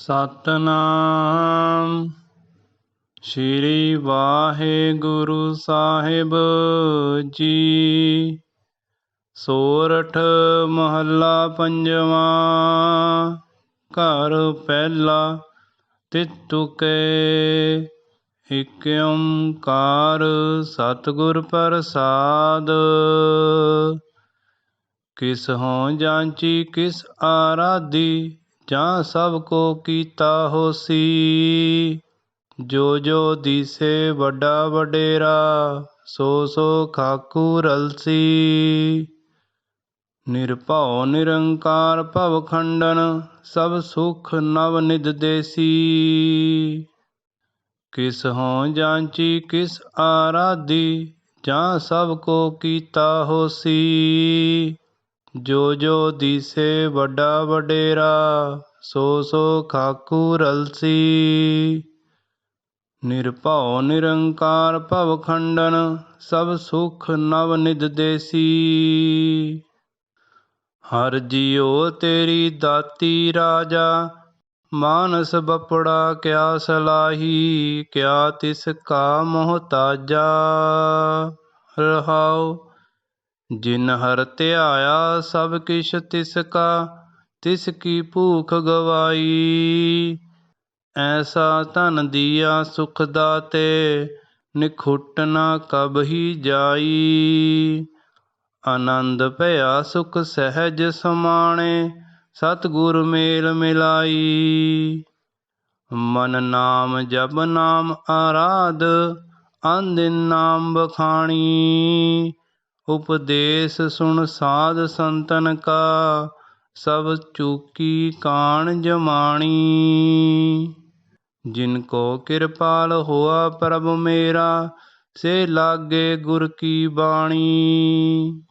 ਸਤਨਾਮ। ਸ਼੍ਰੀ ਵਾਹਿਗੁਰੂ ਸਾਹਿਬ ਜੀ। ਸੋਰਠ ਮਹੱਲਾ ਪੰਜਵਾਂ। ਘਰ ਪਹਿਲਾ ਤਿਤੁਕੇ। ਇਕ ਓੰਕਾਰ ਸਤਿਗੁਰ ਪ੍ਰਸਾਦ। ਕਿਸ ਹੋਂ ਜਾਂਚੀ, ਕਿਸ ਆਰਾਧੀ। ਜਾਂ ਸਭ ਕੋ ਕੀਤਾ ਹੋਸੀ, ਜੋ ਜੋ ਦੀਸੇ ਵੱਡਾ ਵਡੇਰਾ, ਸੋ ਸੋ ਖਾਕੂ ਰਲਸੀ। ਨਿਰਭਉ ਨਿਰੰਕਾਰ ਭਵ ਖੰਡਨ, ਸਭ ਸੁਖ ਨਵ ਨਿਦ ਦੇਸੀ। ਕਿਸ ਹੋਂ ਜਾਂਚੀ, ਕਿਸ ਆਰਾਧੀ, ਜਾਂ ਸਭ ਕੋ ਕੀਤਾ ਹੋਸੀ। ਜੋ ਜੋ ਦੀਸੇ ਵੱਡਾ ਵਡੇਰਾ, ਸੋ ਸੋ ਖਾਕੂ ਰਲਸੀ। ਨਿਰਭਉ ਨਿਰੰਕਾਰ ਭਵ ਖੰਡਨ, ਸਭ ਸੁਖ ਨਵ ਨਿਦ ਦੇਸੀ। ਹਰ ਜੀਉ ਤੇਰੀ ਦਾਤੀ ਰਾਜਾ, ਮਾਨਸ ਬਪੜਾ ਕਿਆ ਸਲਾਹੀ, ਕਿਆ ਤਿਸ ਕਾ ਮੋਹਤਾਜਾ ਰਹਾਉ ਜਿਨ ਹਰ ਧਿਆਇਆ ਸਭ ਕਿਛ ਤਿਸ ਕਾ, ਤਿਸ ਕੀ ਭੂਖ ਗਵਾਈ। ਐਸਾ ਧਨ ਦੀਆ ਸੁਖ ਦਾਤੇ, ਨਿਖੁੱਟ ਨਾ ਕਬਹੀ ਜਾਈ। ਆਨੰਦ ਭਇਆ ਸੁਖ ਸਹਿਜ ਸਮਾਣੇ, ਸਤਿਗੁਰ ਮੇਲ ਮਿਲਾਈ। ਮਨ ਨਾਮ ਜਬ ਨਾਮ ਆਰਾਧ ਆਂਦਿਨ ਨਾਮ ਬਖਾਣੀ ਉਪਦੇਸ਼ ਸੁਣ ਸਾਧ ਸੰਤਨ ਕਾ, ਸਭ ਚੂਕੀ ਕਾਣ ਜਮਾਣੀ। ਜਿਨ ਕੋ ਕਿਰਪਾਲ ਹੋਆ ਪ੍ਰਭ ਮੇਰਾ, ਸੇ ਲਾਗੇ ਗੁਰ ਕੀ ਬਾਣੀ।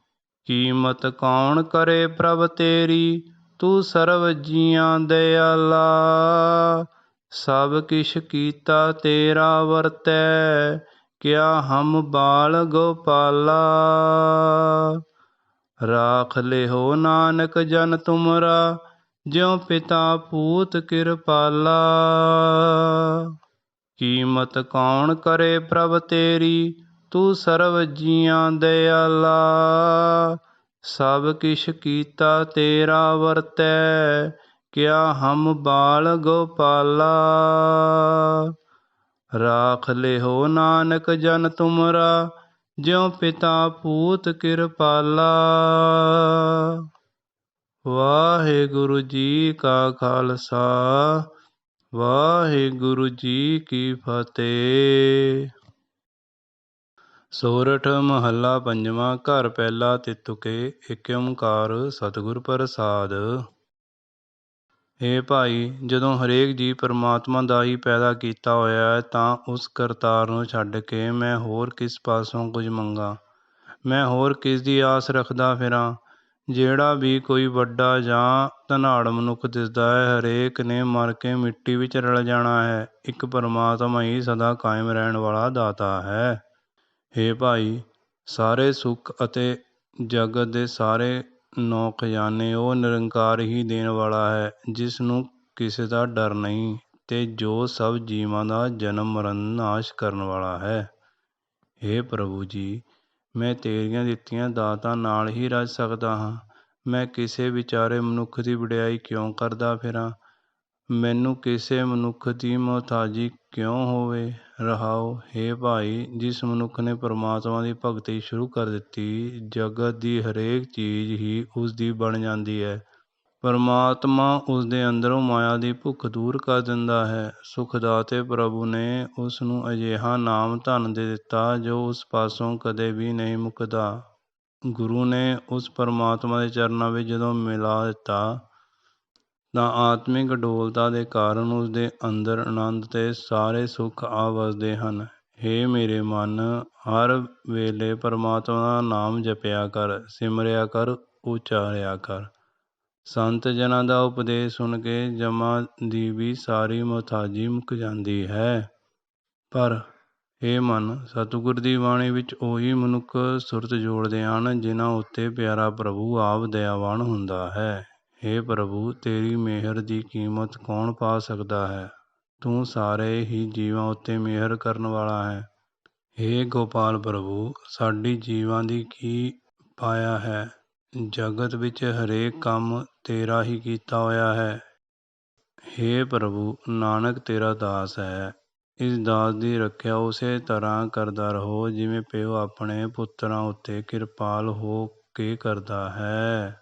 ਕੀਮਤ ਕੌਣ ਕਰੇ ਪ੍ਰਭ ਤੇਰੀ, ਤੂੰ ਸਰਬ ਜੀਆਂ ਦਇਆਲਾ ਸਭ ਕਿਛ ਕੀਤਾ ਤੇਰਾ ਵਰਤੈ ਕਿਆ ਹਮ ਬਾਲ ਗੋਪਾਲਾ। ਰਾਖ ਲਿਹੋ ਨਾਨਕ ਜਨ ਤੁਮਰਾ, ਜਿਉ ਪਿਤਾ ਪੂਤ ਕਿਰਪਾਲਾ। ਕੀਮਤ ਕੌਣ ਕਰੇ ਪ੍ਰਭ ਤੇਰੀ, ਤੂੰ ਸਰਬ ਜੀਆਂ ਦਇਆਲਾ ਸਭ ਕਿਛ ਕੀਤਾ ਤੇਰਾ ਵਰਤੈ, ਕਿਆ ਹਮ ਬਾਲ ਗੋਪਾਲਾ। ਰਾਖ ਲਿਹੋ ਨਾਨਕ ਜਨ ਤੁਮਰਾ, ਜਿਉ ਪਿਤਾ ਪੂਤ ਕਿਰਪਾਲਾ। ਵਾਹਿਗੁਰੂ ਜੀ ਕਾ ਖਾਲਸਾ, ਵਾਹਿਗੁਰੂ ਜੀ ਕੀ ਫਤਿਹ। ਸੋਰਠ ਮਹੱਲਾ ਪੰਜਵਾਂ ਘਰ ਪਹਿਲਾ ਤਿਤੁਕੇ ਏਕ ਓੰਕਾਰ ਸਤਿਗੁਰ ਪ੍ਰਸਾਦ। ਹੇ ਭਾਈ, ਜਦੋਂ ਹਰੇਕ ਜੀ ਪਰਮਾਤਮਾ ਦਾ ਹੀ ਪੈਦਾ ਕੀਤਾ ਹੋਇਆ ਹੈ, ਤਾਂ ਉਸ ਕਰਤਾਰ ਨੂੰ ਛੱਡ ਕੇ ਮੈਂ ਹੋਰ ਕਿਸ ਪਾਸੋਂ ਕੁਝ ਮੰਗਾਂ? ਮੈਂ ਹੋਰ ਕਿਸ ਦੀ ਆਸ ਰੱਖਦਾ ਫਿਰਾਂ? ਜਿਹੜਾ ਵੀ ਕੋਈ ਵੱਡਾ ਜਾਂ ਧਨਾੜ ਮਨੁੱਖ ਦਿਸਦਾ ਹੈ, ਹਰੇਕ ਨੇ ਮਰ ਕੇ ਮਿੱਟੀ ਵਿੱਚ ਰਲ ਜਾਣਾ ਹੈ। ਇੱਕ ਪਰਮਾਤਮਾ ਹੀ ਸਦਾ ਕਾਇਮ ਰਹਿਣ ਵਾਲਾ ਦਾਤਾ ਹੈ। ਹੇ ਭਾਈ, ਸਾਰੇ ਸੁੱਖ ਅਤੇ ਜਗਤ ਦੇ ਸਾਰੇ ਨੌ ਖਜ਼ਾਨੇ ਉਹ ਨਿਰੰਕਾਰ ਹੀ ਦੇਣ ਵਾਲਾ ਹੈ, ਜਿਸ ਨੂੰ ਕਿਸੇ ਦਾ ਡਰ ਨਹੀਂ ਅਤੇ ਜੋ ਸਭ ਜੀਵਾਂ ਦਾ ਜਨਮ ਮਰਨ ਨਾਸ਼ ਕਰਨ ਵਾਲਾ ਹੈ। ਹੇ ਪ੍ਰਭੂ ਜੀ, ਮੈਂ ਤੇਰੀਆਂ ਦਿੱਤੀਆਂ ਦਾਤਾਂ ਨਾਲ ਹੀ ਰੱਜ ਸਕਦਾ ਹਾਂ। ਮੈਂ ਕਿਸੇ ਵਿਚਾਰੇ ਮਨੁੱਖ ਦੀ ਵਡਿਆਈ ਕਿਉਂ ਕਰਦਾ ਫਿਰਾਂ? ਮੈਨੂੰ ਕਿਸੇ ਮਨੁੱਖ ਦੀ ਮੁਹਤਾਜੀ ਕਿਉਂ ਹੋਵੇ? ਰਹਾਓ। ਹੇ ਭਾਈ, ਜਿਸ ਮਨੁੱਖ ਨੇ ਪਰਮਾਤਮਾ ਦੀ ਭਗਤੀ ਸ਼ੁਰੂ ਕਰ ਦਿੱਤੀ, ਜਗਤ ਦੀ ਹਰੇਕ ਚੀਜ਼ ਹੀ ਉਸ ਦੀ ਬਣ ਜਾਂਦੀ ਹੈ। ਪਰਮਾਤਮਾ ਉਸ ਦੇ ਅੰਦਰੋਂ ਮਾਇਆ ਦੀ ਭੁੱਖ ਦੂਰ ਕਰ ਦਿੰਦਾ ਹੈ। ਸੁਖਦਾਤੇ ਪ੍ਰਭੂ ਨੇ ਉਸ ਨੂੰ ਅਜਿਹਾ ਨਾਮ ਧਨ ਦੇ ਦਿੱਤਾ, ਜੋ ਉਸ ਪਾਸੋਂ ਕਦੇ ਵੀ ਨਹੀਂ ਮੁੱਕਦਾ। ਗੁਰੂ ਨੇ ਉਸ ਪਰਮਾਤਮਾ ਦੇ ਚਰਨਾਂ ਵਿੱਚ ਜਦੋਂ ਮਿਲਾ ਦਿੱਤਾ ਤਾਂ ਆਤਮਿਕ ਡੋਲਤਾ ਦੇ ਕਾਰਨ ਉਸ ਦੇ ਅੰਦਰ ਆਨੰਦ ਤੇ ਸਾਰੇ ਸੁੱਖ ਆ ਵਸਦੇ ਹਨ। हे ਮੇਰੇ ਮਨ, ਹਰ ਵੇਲੇ ਪਰਮਾਤਮਾ ਦਾ ਨਾਮ ਜਪਿਆ ਕਰ, ਸਿਮਰਿਆ ਕਰ, ਉਚਾਰਿਆ ਕਰ। ਸੰਤ ਜਨਾਂ ਦਾ ਉਪਦੇਸ਼ ਸੁਣ ਕੇ ਜਮਾ ਦੀ ਵੀ ਸਾਰੀ ਮੁਤਾਜੀ ਮੁੱਕ ਜਾਂਦੀ ਹੈ। ਪਰ ਇਹ ਮਨ, ਸਤਿਗੁਰ ਦੀ ਬਾਣੀ ਵਿੱਚ ਉਹੀ ਮਨੁੱਖ ਸੁਰਤ ਜੋੜਦੇ ਹਨ ਜਿਨ੍ਹਾਂ ਉੱਤੇ ਪਿਆਰਾ ਪ੍ਰਭੂ ਆਪ ਦਇਆਵਾਨ ਹੁੰਦਾ ਹੈ। ਹੇ ਪ੍ਰਭੂ, ਤੇਰੀ ਮਿਹਰ ਦੀ ਕੀਮਤ ਕੌਣ ਪਾ ਸਕਦਾ ਹੈ? ਤੂੰ ਸਾਰੇ ਹੀ ਜੀਵਾਂ ਉੱਤੇ ਮਿਹਰ ਕਰਨ ਵਾਲਾ ਹੈ। ਹੇ ਗੋਪਾਲ ਪ੍ਰਭੂ, ਸਾਡੀ ਜੀਵਾਂ ਦੀ ਕੀ ਪਾਇਆ ਹੈ? ਜਗਤ ਵਿੱਚ ਹਰੇਕ ਕੰਮ ਤੇਰਾ ਹੀ ਕੀਤਾ ਹੋਇਆ ਹੈ। ਹੇ ਪ੍ਰਭੂ, ਨਾਨਕ ਤੇਰਾ ਦਾਸ ਹੈ। ਇਸ ਦਾਸ ਦੀ ਰੱਖਿਆ ਉਸੇ ਤਰ੍ਹਾਂ ਕਰਦਾ ਰਹੋ ਜਿਵੇਂ ਪਿਓ ਆਪਣੇ ਪੁੱਤਰਾਂ ਉੱਤੇ ਕਿਰਪਾਲ ਹੋ ਕੇ ਕਰਦਾ ਹੈ।